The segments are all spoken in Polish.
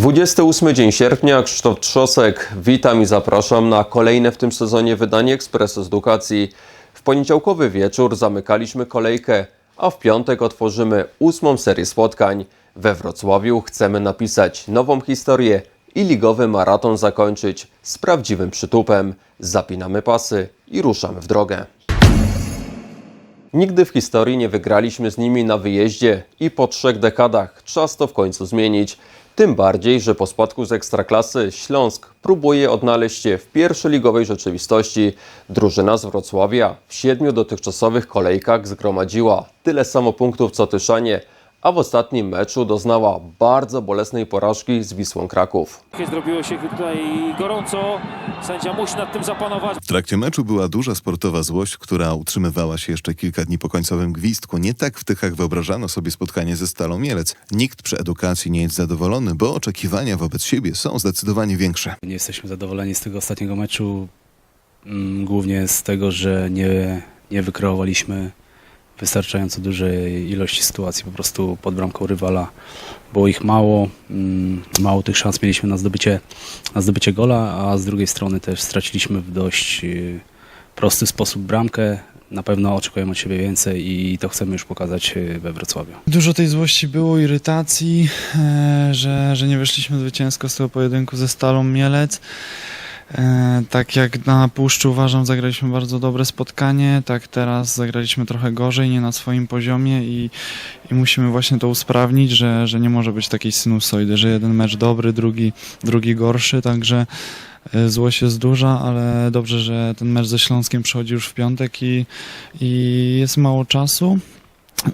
28 dzień sierpnia, Krzysztof Trzosek. Witam i zapraszam na kolejne w tym sezonie wydanie Ekspresu z Edukacji. W poniedziałkowy wieczór zamykaliśmy kolejkę, a w piątek otworzymy ósmą serię spotkań. We Wrocławiu chcemy napisać nową historię i ligowy maraton zakończyć z prawdziwym przytupem. Zapinamy pasy i ruszamy w drogę. Nigdy w historii nie wygraliśmy z nimi na wyjeździe i po trzech dekadach czas to w końcu zmienić. Tym bardziej, że po spadku z Ekstraklasy Śląsk próbuje odnaleźć się w pierwszoligowej rzeczywistości. Drużyna z Wrocławia w siedmiu dotychczasowych kolejkach zgromadziła tyle samo punktów co Tyszanie, a w ostatnim meczu doznała bardzo bolesnej porażki z Wisłą Kraków. Zrobiło się tutaj gorąco. Sędzia musi nad tym zapanować. W trakcie meczu była duża sportowa złość, która utrzymywała się jeszcze kilka dni po końcowym gwizdku. Nie tak w Tychach wyobrażano sobie spotkanie ze Stalą Mielec. Nikt przy edukacji nie jest zadowolony, bo oczekiwania wobec siebie są zdecydowanie większe. Nie jesteśmy zadowoleni z tego ostatniego meczu, mm, głównie z tego, że nie, nie wykreowaliśmy wystarczająco dużej ilości sytuacji po prostu pod bramką rywala. Było ich mało, mm, mało tych szans mieliśmy na zdobycie, na zdobycie gola, a z drugiej strony też straciliśmy w dość y, prosty sposób bramkę. Na pewno oczekujemy od siebie więcej i to chcemy już pokazać y, we Wrocławiu. Dużo tej złości było, irytacji, e, że, że nie wyszliśmy zwycięsko z tego pojedynku ze Stalą Mielec. E, Tak jak na Puszczu uważam, zagraliśmy bardzo dobre spotkanie, tak teraz zagraliśmy trochę gorzej, nie na swoim poziomie i, i musimy właśnie to usprawnić, że, że nie może być takiej sinusoidy, że jeden mecz dobry, drugi, drugi gorszy, także e, złość jest duża, ale dobrze, że ten mecz ze Śląskiem przychodzi już w piątek i, i jest mało czasu.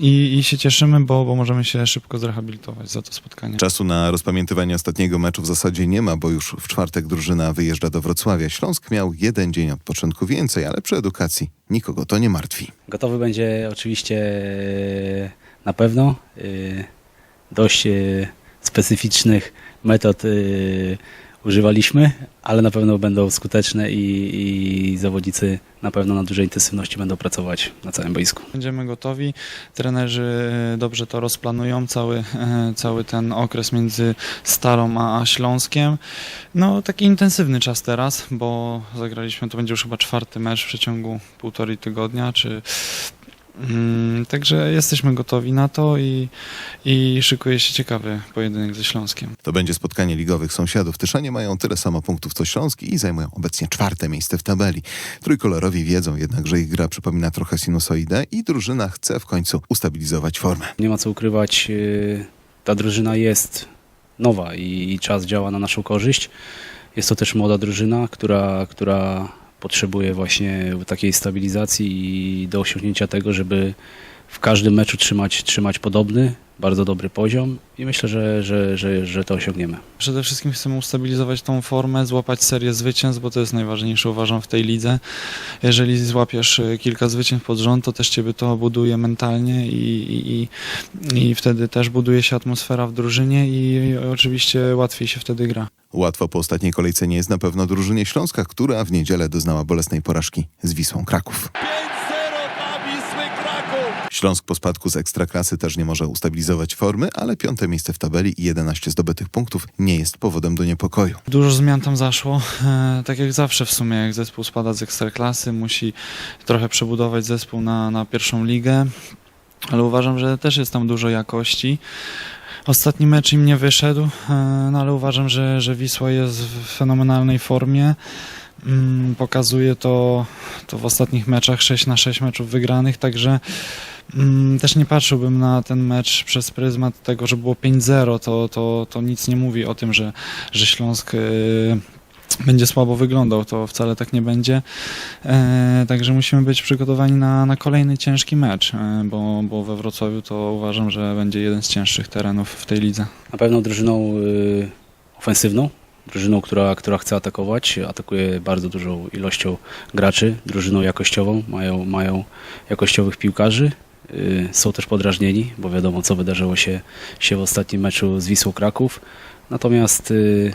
I, I się cieszymy, bo, bo możemy się szybko zrehabilitować za to spotkanie. Czasu na rozpamiętywanie ostatniego meczu w zasadzie nie ma, bo już w czwartek drużyna wyjeżdża do Wrocławia. Śląsk miał jeden dzień odpoczynku więcej, ale przy edukacji nikogo to nie martwi. Gotowy będzie oczywiście e, na pewno. e, Dość e, specyficznych metod używaliśmy, ale na pewno będą skuteczne i, i zawodnicy na pewno na dużej intensywności będą pracować na całym boisku. Będziemy gotowi. Trenerzy e, dobrze to rozplanują, cały, e, cały ten okres między Starą a, Śląskiem. No taki intensywny czas teraz, bo zagraliśmy, to będzie już chyba czwarty mecz w przeciągu półtorej tygodnia, czy Także jesteśmy gotowi na to i, i szykuje się ciekawy pojedynek ze Śląskiem. To będzie spotkanie ligowych sąsiadów. Tyszanie mają tyle samo punktów co Śląsk i zajmują obecnie czwarte miejsce w tabeli. Trójkolorowi wiedzą jednak, że ich gra przypomina trochę sinusoidę i drużyna chce w końcu ustabilizować formę. Nie ma co ukrywać, e, ta drużyna jest nowa i, i czas działa na naszą korzyść. Jest to też młoda drużyna, która, która potrzebuje właśnie takiej stabilizacji i do osiągnięcia tego, żeby w każdym meczu trzymać, trzymać podobny, bardzo dobry poziom i myślę, że, że, że, że to osiągniemy. Przede wszystkim chcemy ustabilizować tą formę, złapać serię zwycięstw, bo to jest najważniejsze uważam w tej lidze. Jeżeli złapiesz y, kilka zwycięstw pod rząd, to też ciebie to buduje mentalnie i, i, i, wtedy też buduje się atmosfera w drużynie i, i oczywiście łatwiej się wtedy gra. Łatwo po ostatniej kolejce nie jest na pewno drużynie Śląska, która w niedzielę doznała bolesnej porażki z Wisłą Kraków. 5-0 dla Wisły Kraków. Śląsk po spadku z Ekstraklasy też nie może ustabilizować formy, ale piąte miejsce w tabeli i 11 zdobytych punktów nie jest powodem do niepokoju. Dużo zmian tam zaszło, e, tak jak zawsze w sumie, jak zespół spada z ekstraklasy, musi trochę przebudować zespół na, na pierwszą ligę, ale uważam, że też jest tam dużo jakości. Ostatni mecz im nie wyszedł, e, no ale uważam, że, że Wisła jest w fenomenalnej formie. Mm, Pokazuje to, to w ostatnich meczach 6 na 6 meczów wygranych, także też nie patrzyłbym na ten mecz przez pryzmat tego, że było 5-0. To, to, to nic nie mówi o tym, że, że Śląsk y, będzie słabo wyglądał. To wcale tak nie będzie. E, także musimy być przygotowani na, na kolejny ciężki mecz, e, bo, bo we Wrocławiu to uważam, że będzie jeden z cięższych terenów w tej lidze. Na pewno drużyną y, ofensywną, drużyną, która, która chce atakować, atakuje bardzo dużą ilością graczy, drużyną jakościową, mają, mają jakościowych piłkarzy. Y, Są też podrażnieni, bo wiadomo, co wydarzyło się, się w ostatnim meczu z Wisłą Kraków. Natomiast y,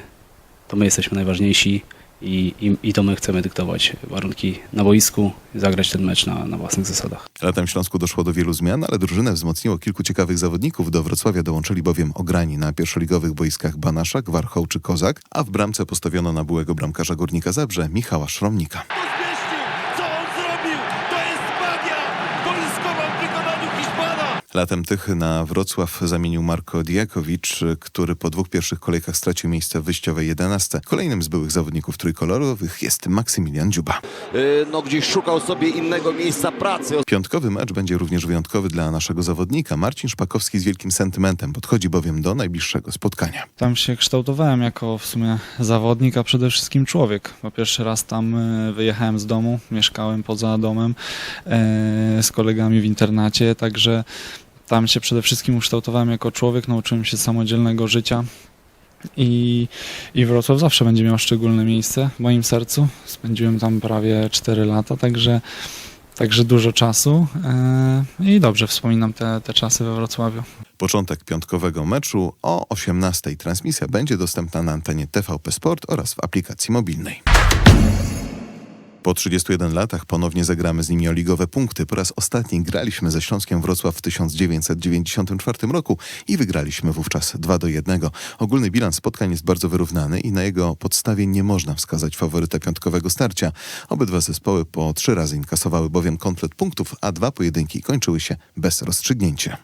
to my jesteśmy najważniejsi i, i, i to my chcemy dyktować warunki na boisku, zagrać ten mecz na, na własnych zasadach. Latem w Śląsku doszło do wielu zmian, ale drużynę wzmocniło kilku ciekawych zawodników. Do Wrocławia dołączyli bowiem ograni na pierwszoligowych boiskach Banaszak, Warchoł czy Kozak, a w bramce postawiono na byłego bramkarza Górnika Zabrze Michała Szromnika. zmieścił! Co on zrobił? To jest magia! Boiskowa w wykonaniu Hiszpana! Latem tych na Wrocław zamienił Marko Diakowicz, który po dwóch pierwszych kolejkach stracił miejsce w wyjściowej 11. Kolejnym z byłych zawodników trójkolorowych jest Maksymilian Dziuba. Yy, no gdzieś szukał sobie innego miejsca pracy. Piątkowy mecz będzie również wyjątkowy dla naszego zawodnika. Marcin Szpakowski z wielkim sentymentem podchodzi bowiem do najbliższego spotkania. Tam się kształtowałem jako w sumie zawodnik, a przede wszystkim człowiek. Bo pierwszy raz tam e, wyjechałem z domu, mieszkałem poza domem e, z kolegami w internacie, także tam się przede wszystkim ukształtowałem jako człowiek, nauczyłem się samodzielnego życia. I, I Wrocław zawsze będzie miał szczególne miejsce w moim sercu. Spędziłem tam prawie 4 lata, także, także dużo czasu e, i dobrze wspominam te, te czasy we Wrocławiu. Początek piątkowego meczu o 18:00. Transmisja będzie dostępna na antenie TVP Sport oraz w aplikacji mobilnej. Po 31 latach ponownie zagramy z nimi o ligowe punkty. Po raz ostatni graliśmy ze Śląskiem Wrocław w 1994 roku i wygraliśmy wówczas 2 do 1. Ogólny bilans spotkań jest bardzo wyrównany i na jego podstawie nie można wskazać faworyta piątkowego starcia. Obydwa zespoły po trzy razy inkasowały bowiem komplet punktów, a dwa pojedynki kończyły się bez rozstrzygnięcia.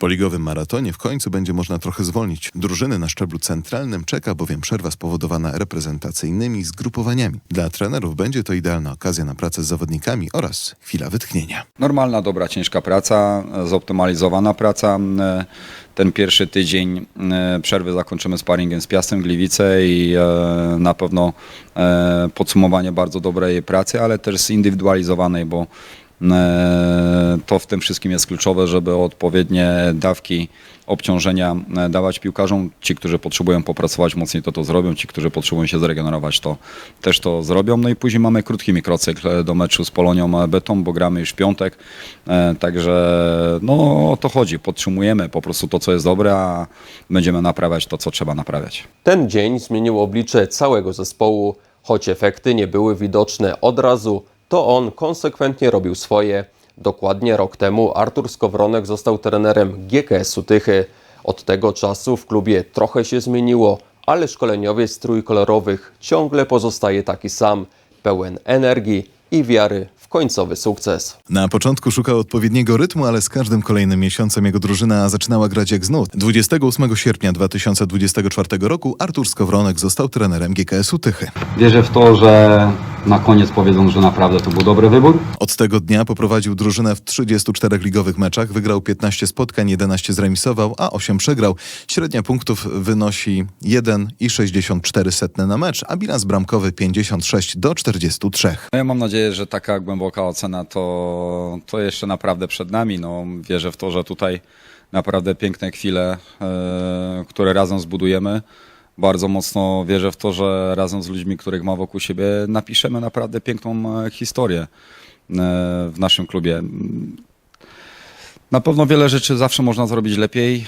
Po ligowym maratonie w końcu będzie można trochę zwolnić. Drużyny na szczeblu centralnym czeka bowiem przerwa spowodowana reprezentacyjnymi zgrupowaniami. Dla trenerów będzie to idealna okazja na pracę z zawodnikami oraz chwila wytchnienia. Normalna, dobra, ciężka praca, zoptymalizowana praca. Ten pierwszy tydzień e, przerwy zakończymy sparingiem z Piastem Gliwice i e, na pewno e, podsumowanie bardzo dobrej pracy, ale też zindywidualizowanej, bo to w tym wszystkim jest kluczowe, żeby odpowiednie dawki obciążenia e, dawać piłkarzom. Ci, którzy potrzebują popracować mocniej, to to zrobią. Ci, którzy potrzebują się zregenerować, to też to zrobią. No i później mamy krótki mikrocykl e, do meczu z Polonią Beton, bo gramy już piątek. E, Także no o to chodzi. Podtrzymujemy po prostu to, co jest dobre, a będziemy naprawiać to, co trzeba naprawiać. Ten dzień zmienił oblicze całego zespołu. Choć efekty nie były widoczne od razu, to on konsekwentnie robił swoje. Dokładnie rok temu Artur Skowronek został trenerem GKS-u Tychy. Od tego czasu w klubie trochę się zmieniło, ale szkoleniowiec trójkolorowych ciągle pozostaje taki sam, pełen energii i wiary końcowy sukces. Na początku szukał odpowiedniego rytmu, ale z każdym kolejnym miesiącem jego drużyna zaczynała grać jak z nut. 28 sierpnia 2024 roku Artur Skowronek został trenerem GKS-u Tychy. Wierzę w to, że na koniec powiedzą, że naprawdę to był dobry wybór. Od tego dnia poprowadził drużynę w 34 ligowych meczach, wygrał 15 spotkań, 11 zremisował, a 8 przegrał. Średnia punktów wynosi 1,64 na mecz, a bilans bramkowy 56 do 43. No ja mam nadzieję, że taka głęboka ocena to, to jeszcze naprawdę przed nami. No, wierzę w to, że tutaj naprawdę piękne chwile, e, które razem zbudujemy. Bardzo mocno wierzę w to, że razem z ludźmi, których ma wokół siebie, napiszemy naprawdę piękną e, historię e, w naszym klubie. Na pewno wiele rzeczy zawsze można zrobić lepiej.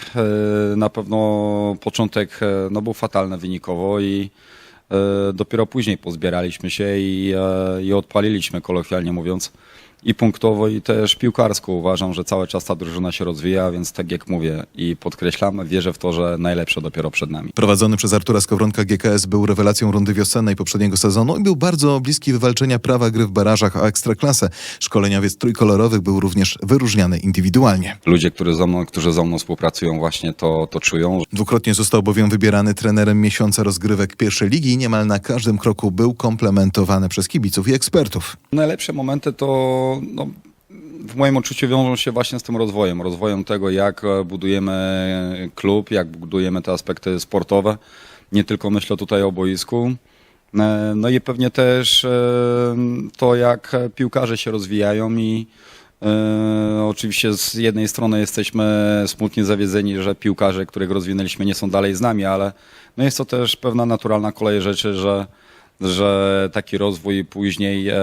Na pewno początek no, był fatalny wynikowo i dopiero później pozbieraliśmy się i, e, i odpaliliśmy, kolokwialnie mówiąc, i punktowo, i też piłkarsko. Uważam, że cały czas ta drużyna się rozwija, więc tak jak mówię i podkreślam, wierzę w to, że najlepsze dopiero przed nami. Prowadzony przez Artura Skowronka GKS był rewelacją rundy wiosennej poprzedniego sezonu i był bardzo bliski wywalczenia prawa gry w barażach o ekstraklasę. Szkoleniowiec trójkolorowych był również wyróżniany indywidualnie. Ludzie, którzy ze mną, którzy ze mną współpracują, właśnie to, to czują, Dwukrotnie został bowiem wybierany trenerem miesiąca rozgrywek pierwszej ligi i niemal na każdym kroku był komplementowany przez kibiców i ekspertów. Najlepsze momenty to no, w moim odczuciu wiążą się właśnie z tym rozwojem. Rozwojem tego, jak e, budujemy klub, jak budujemy te aspekty sportowe. Nie tylko myślę tutaj o boisku. E, No i pewnie też e, to, jak piłkarze się rozwijają i oczywiście z jednej strony jesteśmy smutnie zawiedzeni, że piłkarze, których rozwinęliśmy nie są dalej z nami, ale no jest to też pewna naturalna kolej rzeczy, że że taki rozwój później e,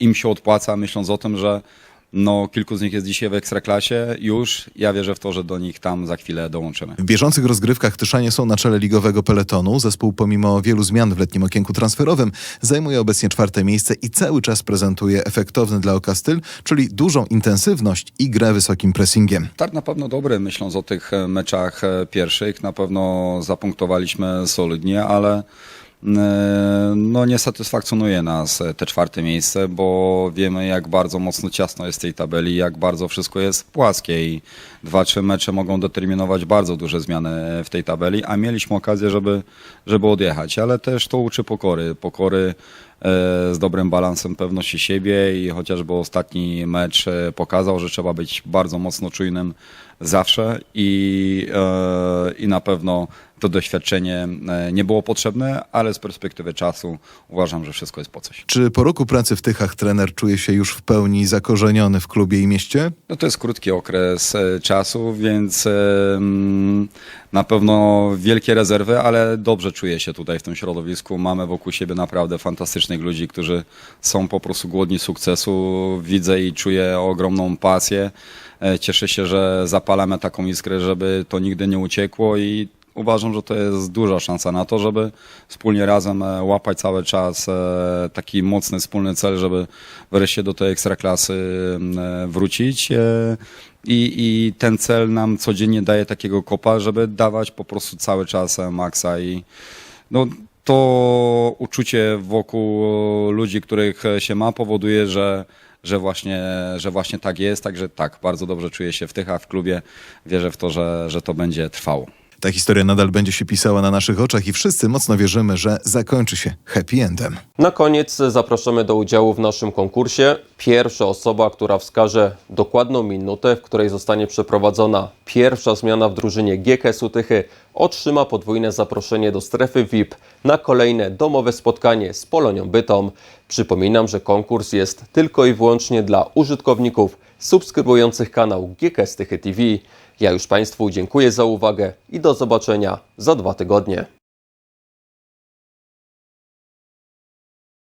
im się odpłaca, myśląc o tym, że No, kilku z nich jest dzisiaj w Ekstraklasie już. Ja wierzę w to, że do nich tam za chwilę dołączymy. W bieżących rozgrywkach Tyszanie są na czele ligowego peletonu. Zespół pomimo wielu zmian w letnim okienku transferowym zajmuje obecnie czwarte miejsce i cały czas prezentuje efektowny dla oka styl, czyli dużą intensywność i grę wysokim pressingiem. Start na pewno dobry, myśląc o tych e, meczach e, pierwszych. Na pewno zapunktowaliśmy solidnie, ale no nie satysfakcjonuje nas te czwarte miejsce, bo wiemy jak bardzo mocno ciasno jest tej tabeli, jak bardzo wszystko jest płaskie i dwa, trzy mecze mogą determinować bardzo duże zmiany w tej tabeli, a mieliśmy okazję, żeby, żeby odjechać, ale też to uczy pokory, pokory z dobrym balansem pewności siebie i chociażby ostatni mecz e, pokazał, że trzeba być bardzo mocno czujnym zawsze i, e, i na pewno to doświadczenie e, nie było potrzebne, ale z perspektywy czasu uważam, że wszystko jest po coś. Czy po roku pracy w Tychach trener czuje się już w pełni zakorzeniony w klubie i mieście? No to jest krótki okres e, czasu, więc e, na pewno wielkie rezerwy, ale dobrze czuję się tutaj w tym środowisku. Mamy wokół siebie naprawdę fantastycznych ludzi, którzy są po prostu głodni sukcesu. Widzę i czuję ogromną pasję. E, Cieszę się, że zapalamy taką iskrę, żeby to nigdy nie uciekło i uważam, że to jest duża szansa na to, żeby wspólnie razem e, łapać cały czas e, taki mocny wspólny cel, żeby wreszcie do tej ekstraklasy wrócić. I, I ten cel nam codziennie daje takiego kopa, żeby dawać po prostu cały czas maksa i no, to uczucie wokół ludzi, których się ma, powoduje, że, że, właśnie, że właśnie tak jest. Także tak, bardzo dobrze czuję się w Tychach, w klubie. Wierzę w to, że, że to będzie trwało. Ta historia nadal będzie się pisała na naszych oczach i wszyscy mocno wierzymy, że zakończy się happy endem. Na koniec zapraszamy do udziału w naszym konkursie. Pierwsza osoba, która wskaże dokładną minutę, w której zostanie przeprowadzona pierwsza zmiana w drużynie GKS-u Tychy, otrzyma podwójne zaproszenie do strefy VIP na kolejne domowe spotkanie z Polonią Bytom. Przypominam, że konkurs jest tylko i wyłącznie dla użytkowników subskrybujących kanał GKS Tychy TV. Ja już Państwu dziękuję za uwagę i do zobaczenia za dwa tygodnie.